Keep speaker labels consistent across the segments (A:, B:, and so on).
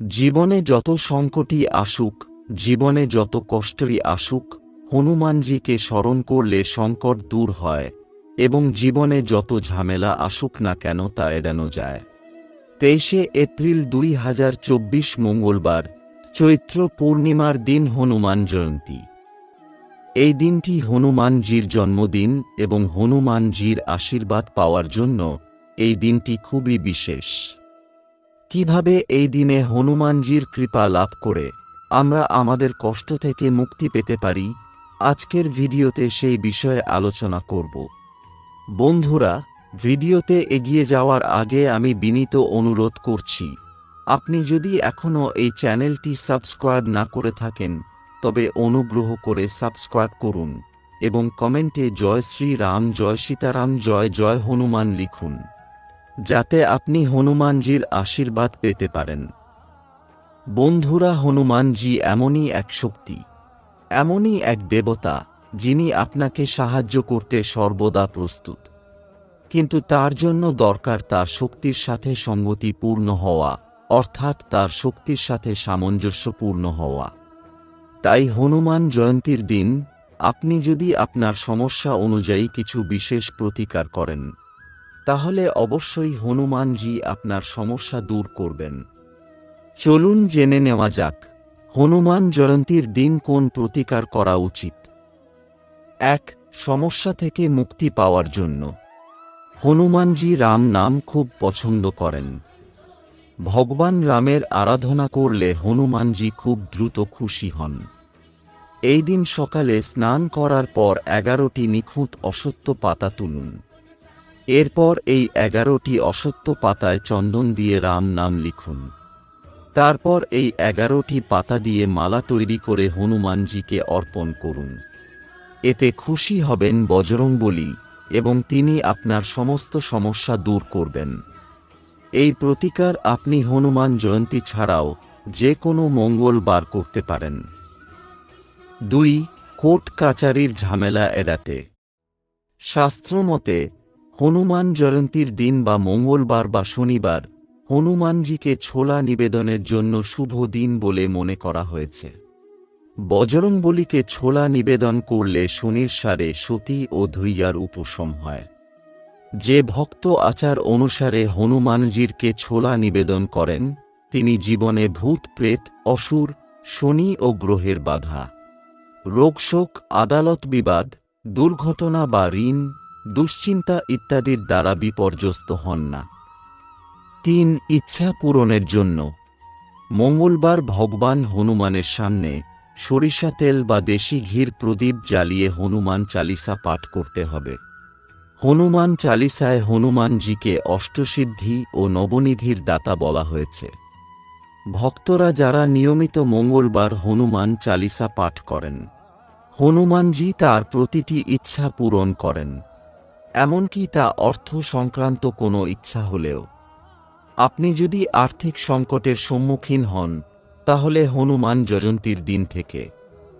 A: জীবনে যত সংকটই আসুক, জীবনে যত কষ্টই আসুক, হনুমানজিকে স্মরণ করলে সংকট দূর হয়, এবং জীবনে যত ঝামেলা আসুক না কেন তা এড়ানো যায়। তেইশে এপ্রিল দুই হাজার চব্বিশ মঙ্গলবার, চৈত্র পূর্ণিমার দিন হনুমান জয়ন্তী। এই দিনটি হনুমানজির জন্মদিন এবং হনুমানজির আশীর্বাদ পাওয়ার জন্য এই দিনটি খুবই বিশেষ। কীভাবে এই দিনে হনুমানজির কৃপা লাভ করে আমরা আমাদের কষ্ট থেকে মুক্তি পেতে পারি? আজকের ভিডিওতে সেই বিষয়ে আলোচনা করব। বন্ধুরা, ভিডিওতে এগিয়ে যাওয়ার আগে আমি বিনীত অনুরোধ করছি, আপনি যদি এখনও এই চ্যানেলটি সাবস্ক্রাইব না করে থাকেন, তবে অনুগ্রহ করে সাবস্ক্রাইব করুন এবং কমেন্টে জয় শ্রী রাম, জয় সীতারাম, জয় জয় হনুমান লিখুন। যাতে আপনি হনুমানজির আশীর্বাদ পেতে পারেন। বন্ধুরা, হনুমানজি এমনই এক শক্তি, এমনই এক দেবতা, যিনি আপনাকে সাহায্য করতে সর্বদা প্রস্তুত। কিন্তু তার জন্য দরকার তার শক্তির সাথে সঙ্গতিপূর্ণ হওয়া, অর্থাৎ তার শক্তির সাথে সামঞ্জস্যপূর্ণ হওয়া। তাই হনুমান জয়ন্তীর দিন, আপনি যদি আপনার সমস্যা অনুযায়ী কিছু বিশেষ প্রতিকার করেন তাহলে অবশ্যই হনুমানজি আপনার সমস্যা দূর করবেন। চলুন জেনে নেওয়া যাক, হনুমান জয়ন্তীর দিন কোন প্রতিকার করা উচিত? এক, সমস্যা থেকে মুক্তি পাওয়ার জন্য। হনুমানজি রাম নাম খুব পছন্দ করেন। ভগবান রামের আরাধনা করলে হনুমানজি খুব দ্রুত খুশি হন। এই দিন সকালে স্নান করার পর এগারোটি নিখুঁত অসত্য পাতা তুলুন। এরপর এই এগারোটি অসত্য পাতায় চন্দন দিয়ে রাম নাম লিখুন। তারপর এই এগারোটি পাতা দিয়ে মালা তৈরি করে হনুমানজিকে অর্পণ করুন। এতে খুশি হবেন বজরংবলী এবং তিনি আপনার সমস্ত সমস্যা দূর করবেন। এই প্রতিকার আপনি হনুমান জয়ন্তী ছাড়াও যে কোনো মঙ্গলবার করতে পারেন। দুই, কোর্ট কাচারির ঝামেলা এড়াতে। শাস্ত্রমতে হনুমান জয়ন্তীর দিন বা মঙ্গলবার বা শনিবার, হনুমানজিকে ছোলা নিবেদনের জন্য শুভ দিন বলে মনে করা হয়েছে। বজরংবলীকে ছোলা নিবেদন করলে শনির সারে সতী ও ধৈয়ার উপশম হয়। যে ভক্ত আচার অনুসারে হনুমানজিরকে ছোলা নিবেদন করেন, তিনি জীবনে ভূত, প্রেত, অসুর, শনি ও গ্রহের বাধা। রোগশোক, আদালত বিবাদ, দুর্ঘটনা বা ঋণ দুশ্চিন্তা ইত্যাদির দ্বারা বিপর্যস্ত হন না। তিন, ইচ্ছা পূরণের জন্য। মঙ্গলবার ভগবান হনুমানের সামনে সরিষা তেল বা দেশি ঘির প্রদীপ জ্বালিয়ে হনুমান চালিসা পাঠ করতে হবে। হনুমান চালিসায় হনুমানজিকে অষ্টসিদ্ধি ও নবনিধির দাতা বলা হয়েছে। ভক্তরা যারা নিয়মিত মঙ্গলবার হনুমান চালিসা পাঠ করেন, হনুমানজি তার প্রতিটি ইচ্ছা পূরণ করেন। এমনকি তা অর্থ সংক্রান্ত কোনো ইচ্ছা হলেও। আপনি যদি আর্থিক সংকটের সম্মুখীন হন, তাহলে হনুমান জয়ন্তীর দিন থেকে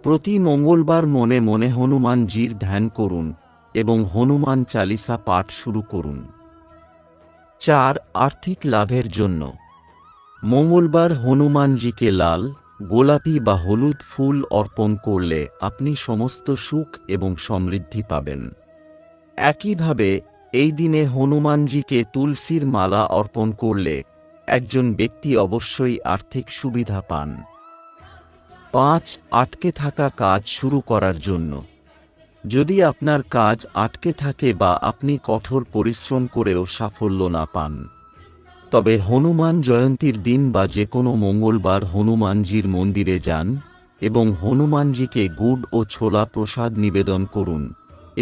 A: প্রতি মঙ্গলবার মনে মনে হনুমানজির ধ্যান করুন এবং হনুমান চালিসা পাঠ শুরু করুন। চার, আর্থিক লাভের জন্য। মঙ্গলবার হনুমানজিকে লাল, গোলাপি বা হলুদ ফুল অর্পণ করলে আপনি সমস্ত সুখ এবং সমৃদ্ধি পাবেন। একইভাবে, এই দিনে হনুমানজিকে তুলসীর মালা অর্পণ করলে একজন ব্যক্তি অবশ্যই আর্থিক সুবিধা পান। পাঁচ, আটকে থাকা কাজ শুরু করার জন্য। যদি আপনার কাজ আটকে থাকে বা আপনি কঠোর পরিশ্রম করেও সাফল্য না পান, তবে হনুমান জয়ন্তীর দিন বা যে কোনো মঙ্গলবার হনুমানজির মন্দিরে যান এবং হনুমানজিকে গুড় ও ছোলা প্রসাদ নিবেদন করুন।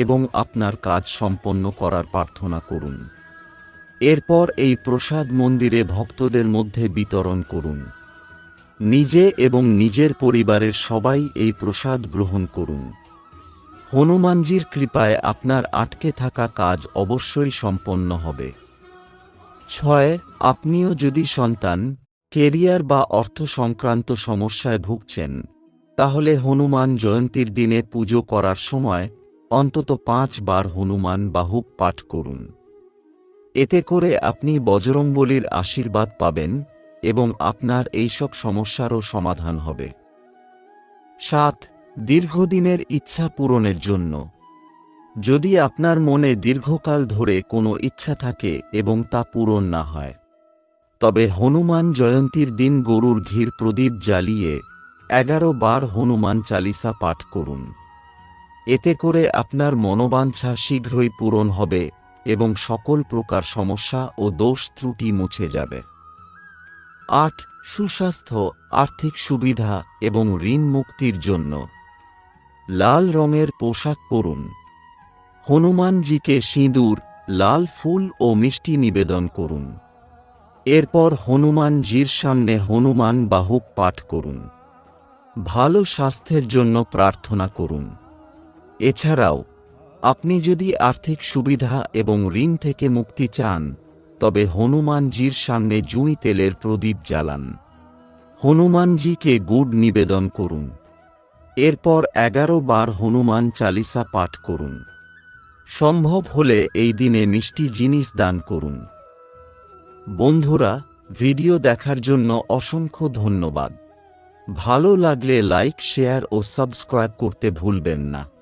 A: এবং আপনার কাজ সম্পন্ন করার প্রার্থনা করুন। এরপর এই প্রসাদ মন্দিরে ভক্তদের মধ্যে বিতরণ করুন। নিজে এবং নিজের পরিবারের সবাই এই প্রসাদ গ্রহণ করুন। হনুমানজির কৃপায় আপনার আটকে থাকা কাজ অবশ্যই সম্পন্ন হবে। ছয়, আপনিও যদি সন্তান, কেরিয়ার বা অর্থ সংক্রান্ত সমস্যায় ভুগছেন, তাহলে হনুমান জয়ন্তীর দিনে পুজো করার সময় অন্তত পাঁচ বার হনুমান বাহুক পাঠ করুন। এতে করে আপনি বজরংবলীর আশীর্বাদ পাবেন এবং আপনার এইসব সমস্যারও সমাধান হবে। সাত, দীর্ঘদিনের ইচ্ছা পূরণের জন্য। যদি আপনার মনে দীর্ঘকাল ধরে কোনো ইচ্ছা থাকে এবং তা পূরণ না হয়, তবে হনুমান জয়ন্তীর দিন গরুর ঘির প্রদীপ জ্বালিয়ে এগারো বার হনুমান চালিসা পাঠ করুন। এতে করে আপনার মনোবাঞ্ছা শীঘ্রই পূরণ হবে এবং সকল প্রকার সমস্যা ও দোষ ত্রুটি মুছে যাবে। আট, সুস্বাস্থ্য, আর্থিক সুবিধা এবং ঋণ মুক্তির জন্য। লাল রঙের পোশাক পরুন। হনুমানজিকে সিঁদুর, লাল ফুল ও মিষ্টি নিবেদন করুন। এরপর হনুমানজির সামনে হনুমান বাহুক পাঠ করুন। ভালো স্বাস্থ্যের জন্য প্রার্থনা করুন। এছাড়াও, আপনি যদি আর্থিক সুবিধা এবং ঋণ থেকে মুক্তি চান, তবে হনুমানজির সামনে জুঁই তেলের প্রদীপ জ্বালান। হনুমানজিকে গুড় নিবেদন করুন। এরপর এগারো বার হনুমান চালিসা পাঠ করুন। সম্ভব হলে এই দিনে মিষ্টি জিনিস দান করুন। বন্ধুরা, ভিডিও দেখার জন্য অসংখ্য ধন্যবাদ। ভালো লাগলে লাইক, শেয়ার ও সাবস্ক্রাইব করতে ভুলবেন না।